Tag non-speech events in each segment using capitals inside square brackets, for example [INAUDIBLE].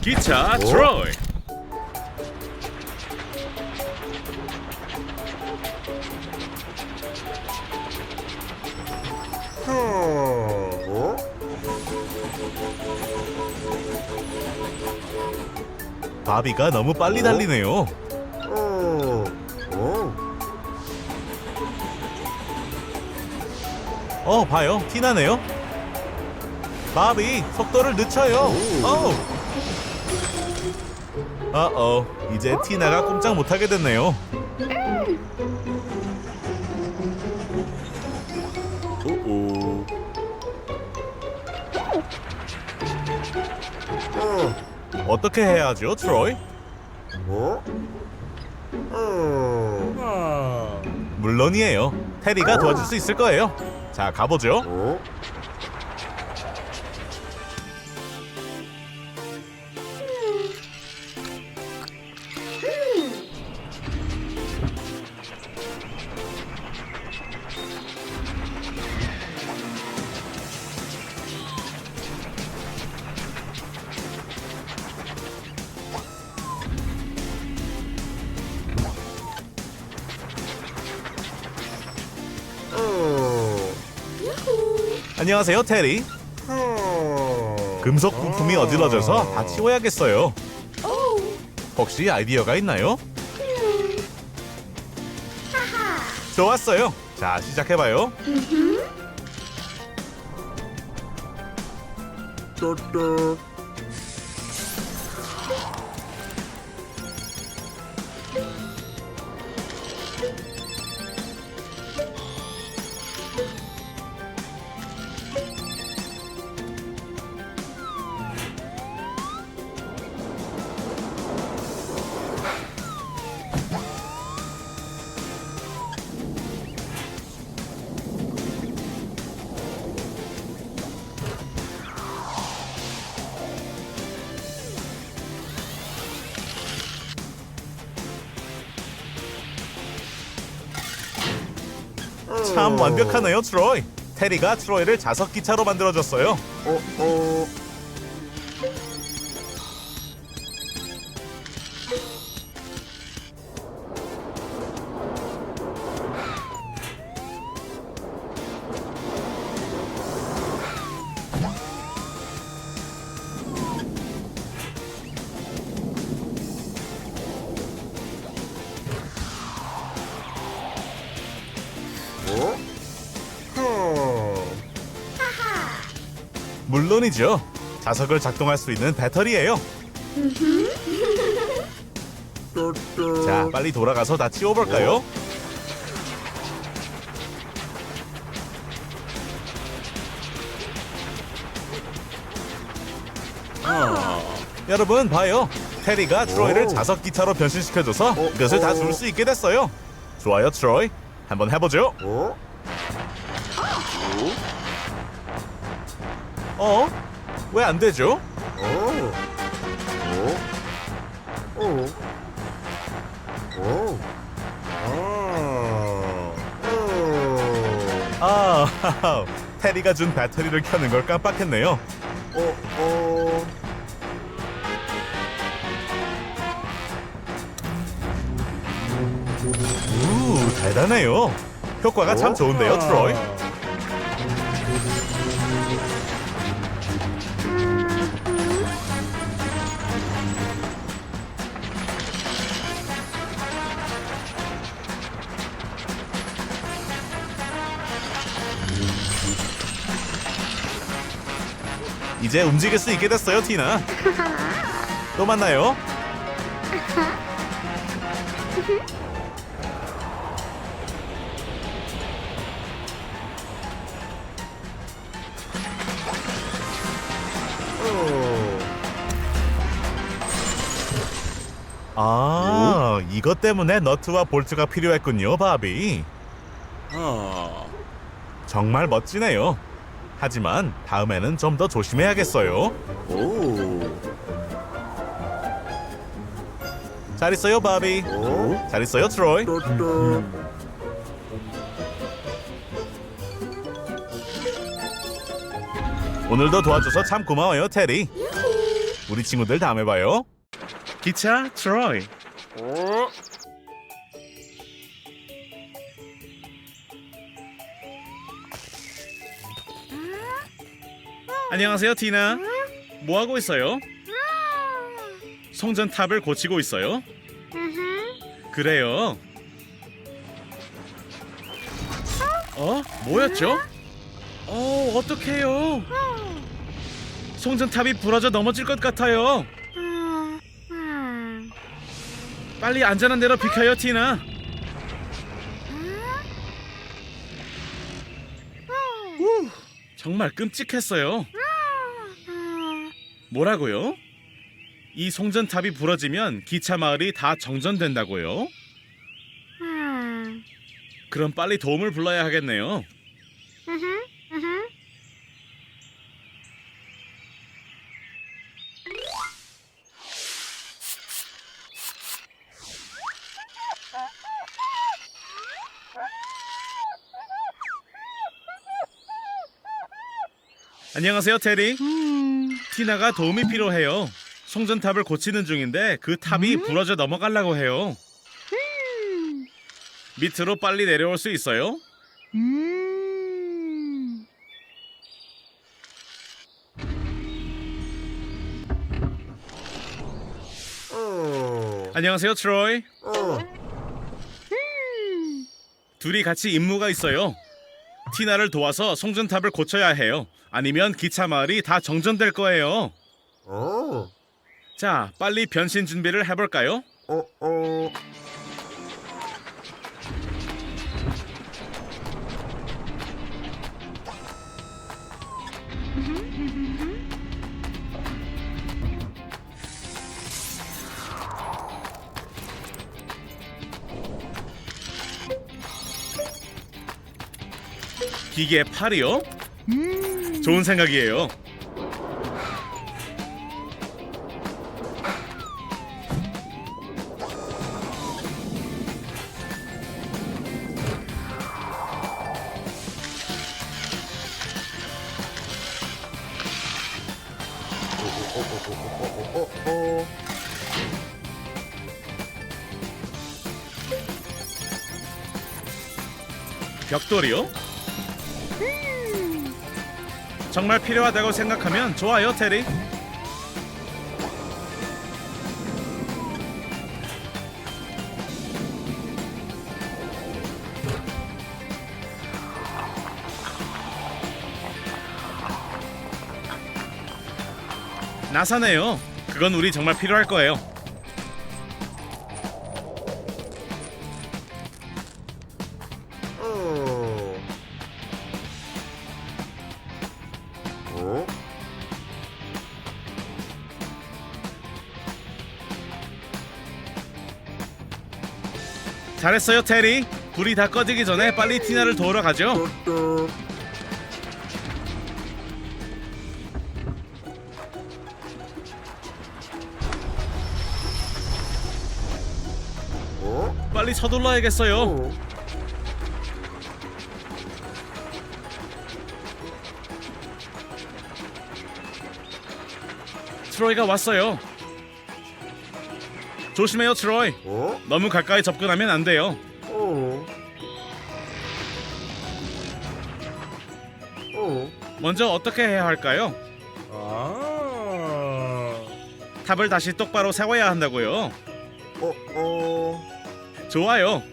기차 트로이 바비가 너무 빨리 달리네요. 어, 봐요. 티나네요. 바비, 속도를 늦춰요. 어우. 어어, 이제 티나가 꼼짝 못하게 됐네요. 오오 어떻게 해야죠, 트로이? 물론이에요. 테리가 도와줄 수 있을 거예요. 자, 가보죠. 안녕하세요, 테리. 금속 부품이 어질러져서 다 치워야겠어요. 혹시 아이디어가 있나요? 좋았어요. 자, 시작해봐요. 참 완벽하네요, 트로이. 테리가 트로이를 자석 기차로 만들어줬어요. 물론이죠. 자석을 작동할 수 있는 배터리예요. 자, 빨리 돌아가서 다 치워볼까요? 여러분 봐요. 테리가 트로이를 자석 기차로 변신시켜줘서 이것을 다 줄 수 있게 됐어요. 좋아요, 트로이. 한번 해보죠. 어? 왜 안 되죠? 아, [LAUGHS] 테리가 준 배터리를 켜는 걸 깜빡했네요. 우, 대단해요. 효과가 참 좋은데요, 트로이. 이제 움직일 수 있게 됐어요, 티나. 또 만나요. 아, 이것 때문에 너트와 볼트가 필요했군요, 바비. 정말 멋지네요. 하지만 다음에는 좀 더 조심해야겠어요. 잘 있어요, 바비. 잘 있어요, 트로이. 오늘도 도와줘서 참 고마워요, 테리. 우리 친구들 다음에 봐요. 기차 트로이. 안녕하세요 티나. 뭐 하고 있어요? 송전탑을 고치고 있어요. 그래요. 어? 뭐였죠? 어, 어떡해요? 송전탑이 부러져 넘어질 것 같아요. 빨리 안전한 데로 비켜요, 티나. 후, 정말 끔찍했어요. 뭐라고요? 이 송전탑이 부러지면 기차 마을이 다 정전된다고요? 그럼 빨리 도움을 불러야 하겠네요. 안녕하세요, 테리. 티나가 도움이 필요해요. 송전탑을 고치는 중인데 그 탑이 부러져 넘어가려고 해요. 밑으로 빨리 내려올 수 있어요? 안녕하세요, 트로이. 둘이 같이 임무가 있어요. 티나를 도와서 송전탑을 고쳐야 해요. 아니면 기차 마을이 다 정전될 거예요. 어, 자, 빨리 변신 준비를 해볼까요? 기계 팔이요? 좋은 생각이에요. 벽돌이요? 정말 필요하다고 생각하면 좋아요, 테리. 나사네요. 그건 우리 정말 필요할 거예요. 잘했어요, 테리. 불이 다 꺼지기 전에 빨리 티나를 도우러 가죠. 빨리 서둘러야겠어요. 어? 트로이가 왔어요. 조심해요, 트로이. 어? 너무 가까이 접근하면 안 돼요. 어? 어? 먼저 어떻게 해야 할까요? 아. 탑을 다시 똑바로 세워야 한다고요. 어, 어. 좋아요.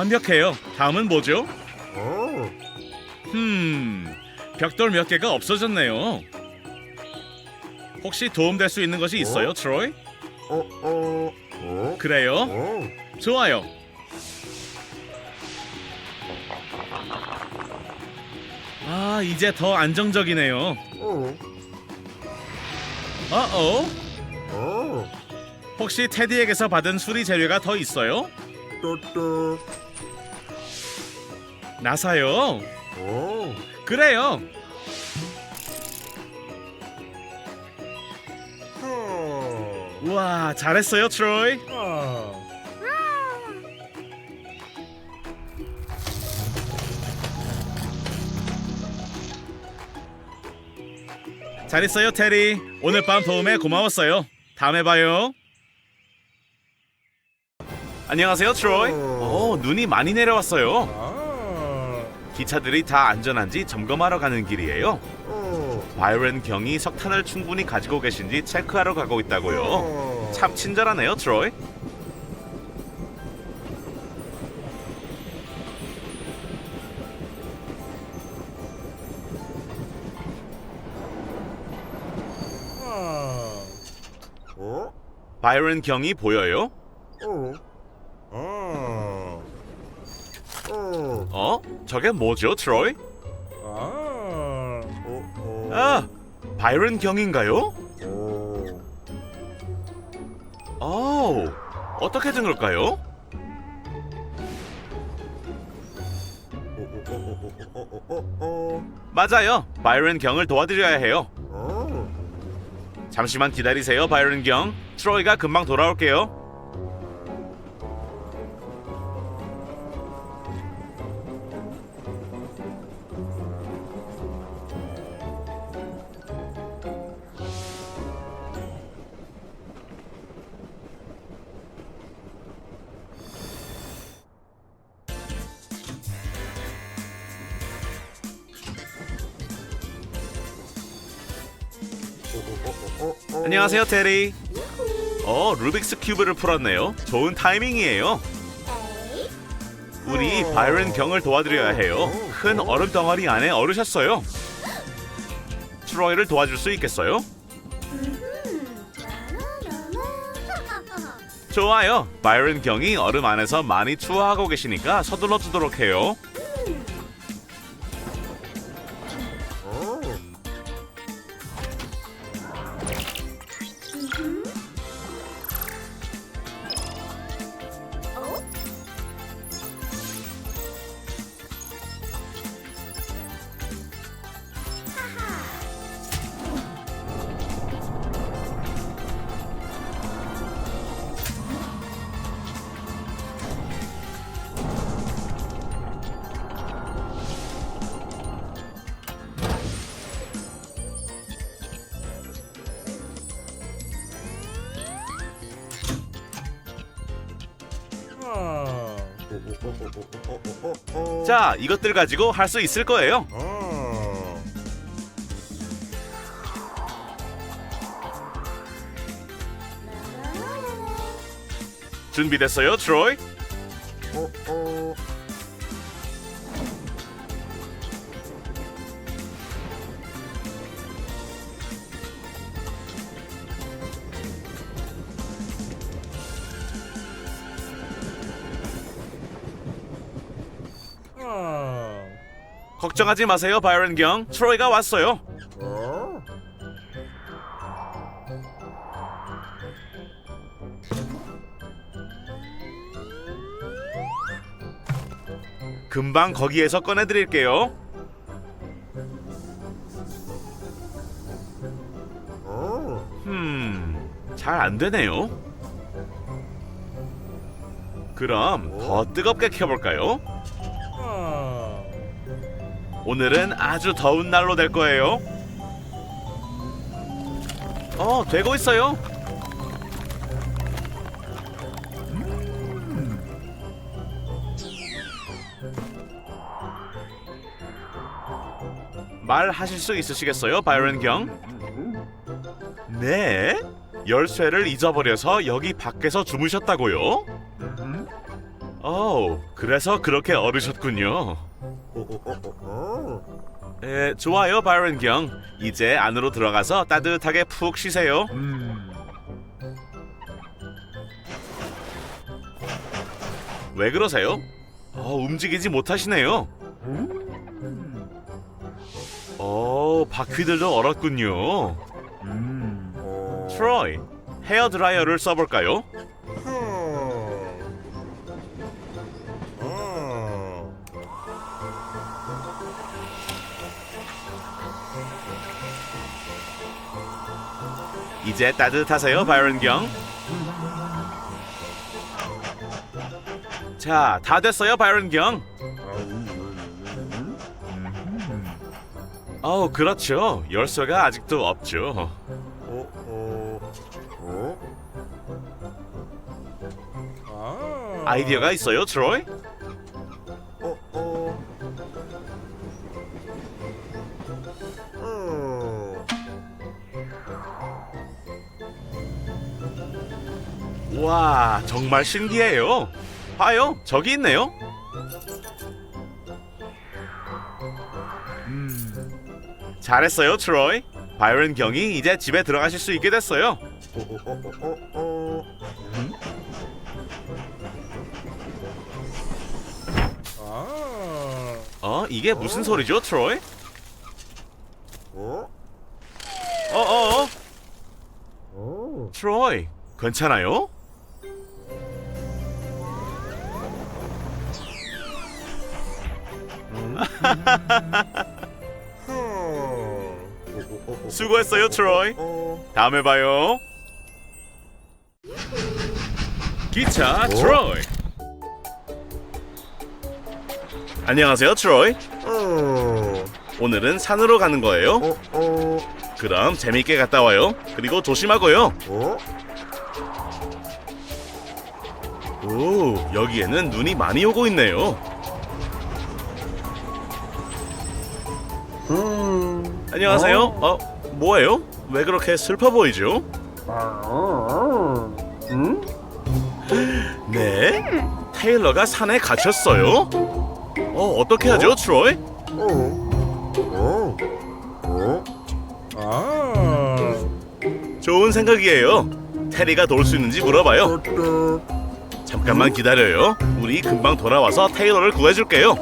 완벽해요. 다음은 뭐죠? 어? 음, 벽돌 몇 개가 없어졌네요. 혹시 도움될 수 있는 것이 있어요, 어? 트로이? 어, 어. 어? 그래요? 어? 좋아요. 아, 이제 더 안정적이네요. 어? 어어? 어? 혹시 테디에게서 받은 수리 재료가 더 있어요? 나사요. 어? 그래요. 어. 우와, 잘했어요, 트로이. 잘했어요, 테리. 오늘 밤 도움에 고마웠어요. 다음에 봐요. 안녕하세요, 트로이. 오, 눈이 많이 내려왔어요. 아. 기차들이 다 안전한지 점검하러 가는 길이에요. 어. 바이런 경이 석탄을 충분히 가지고 계신지 체크하러 가고 있다고요. 어. 참 친절하네요, 트로이. 어? 바이런 경이 보여요? 어. 아. 어. 어? 저게 뭐죠, 트로이? 아. 어. 어. 아, 바이런 경인가요? 어. 오, 어떻게 된 걸까요? 어. 어. 어. 맞아요. 바이런 경을 도와드려야 해요. 어. 잠시만 기다리세요, 바이런 경. 트로이가 금방 돌아올게요. 안녕하세요, 테리. 어, 루빅스 큐브를 풀었네요. 좋은 타이밍이에요. 우리 바이런 경을 도와드려야 해요. 큰 얼음 덩어리 안에 얼으셨어요. 트로이를 도와줄 수 있겠어요? 좋아요. 바이런 경이 얼음 안에서 많이 추워하고 계시니까 서둘러 주도록 해요. 자, 이것들 가지고 할 수 있을 거예요. 어. 준비됐어요, 트로이? 어. 어. 걱정하지 마세요, 바이런 경. 트로이가 왔어요. 어. 금방 거기에서 꺼내드릴게요. 어. 음, 잘 안 되네요. 그럼 더 뜨겁게 켜볼까요? 오늘은 아주 더운 날로 될 거예요. 어, 되고 있어요. 말하실 수 있으시겠어요, 바이런 경? 네? 열쇠를 잊어버려서 여기 밖에서 주무셨다고요? 어, 그래서 그렇게 얼으셨군요. 에, 좋아요, 바이런 경. 이제 안으로 들어가서 따뜻하게 푹 쉬세요. 왜 그러세요? 어, 움직이지 못하시네요. 어, 바퀴들도 얼었군요. 어. 트로이, 헤어 드라이어를 써볼까요? 이제 따뜻하세요, 바이런 경. 자, 다 됐어요, 바이런 경. 어우, 그렇죠. 열쇠가 아직도 없죠. 어, 어, 어? 아. 아이디어가 있어요, 트로이? 정말 신기해요. 봐요, 저기 있네요. 음, 잘했어요, 트로이. 바이런 경이 이제 집에 들어가실 수 있게 됐어요. 어, 이게 무슨 소리죠, 트로이? 어? 어, 어, 어, 어. 트로이, 괜찮아요? 수고했어요, 트로이. 어. 다음에 봐요. 기차 트로이. 안녕하세요, 트로이. 어. 오늘은 산으로 가는 거예요. 어, 어. 그럼 재밌게 갔다 와요. 그리고 조심하고요. 어? 오, 여기에는 눈이 많이 오고 있네요. 음. 안녕하세요. 어, 뭐예요? 왜 그렇게 슬퍼 보이죠? 아. 음? [LAUGHS] 네? 테일러가 산에 갇혔어요? 어, 어떻게 하죠, 트로이? 어. 어. 어? 아. 좋은 생각이에요. 테리가 돌 수 있는지 물어봐요. 또. 잠깐만 기다려요. 우리 금방 돌아와서 테일러를 구해줄게요.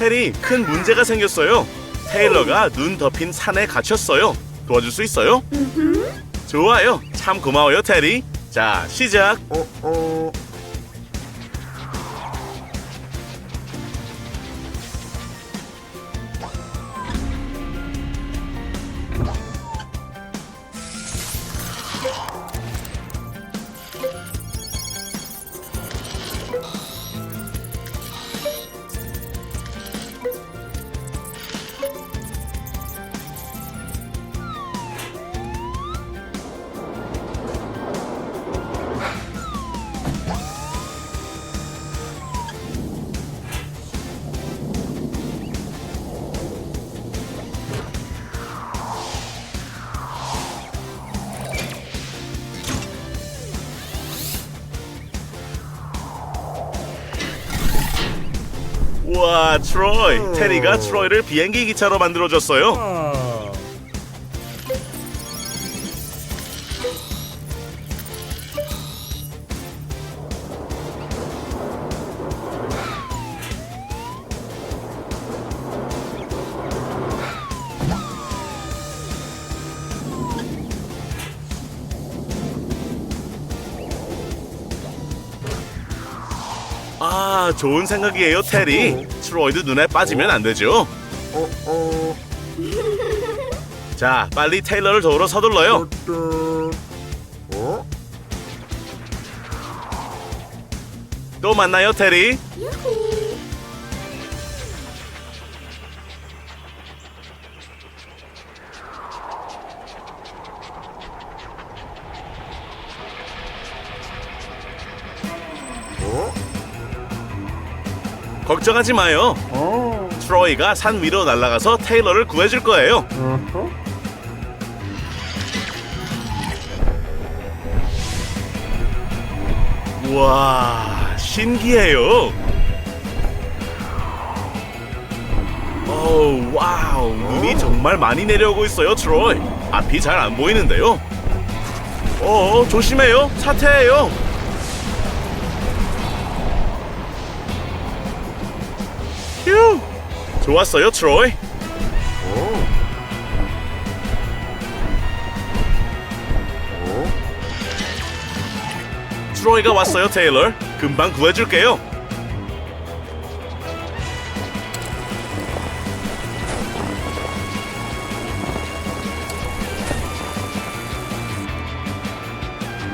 테리, 큰 문제가 생겼어요. 테일러가 눈 덮인 산에 갇혔어요. 도와줄 수 있어요? 좋아요. 참 고마워요, 테리. 자, 시작. 어, 어. 트로이. 테리가 트로이를 비행기 기차로 만들어줬어요. 아. 아, 좋은 생각이에요, 테리. 트로이도 눈에 빠지면 안 되죠. 어, 어. 자, 빨리 테일러를 도우러 서둘러요. 또. 어? 또 만나요, 테리. 걱정하지 마요. 어. 트로이가 산 위로 날아가서 테일러를 구해줄 거예요. 어허. 우와, 신기해요. 오, 와우, 눈이 정말 많이 내려오고 있어요, 트로이. 앞이 잘 안 보이는데요. 어, 조심해요. 사태예요. 휴. 좋았어요, 트로이. 트로이가 왔어요, 테일러. 금방 구해줄게요.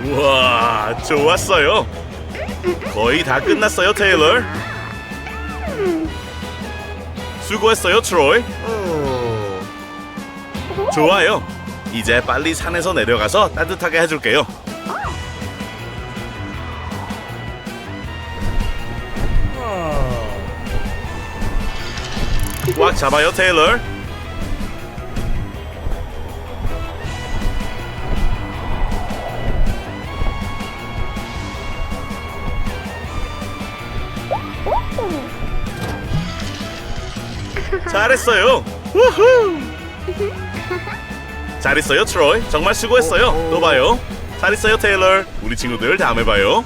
우와, 좋았어요. 거의 다 끝났어요, 테일러. 수고했어요, 트로이. 어. 좋아요. 이제 빨리 산에서 내려가서 따뜻하게 해줄게요. 꽉 잡아요, 테일러. 잘했어요. 우후. [LAUGHS] 잘했어요, 트로이. 정말 수고했어요. 또 봐요. 잘했어요, 테일러. 우리 친구들 다음에 봐요.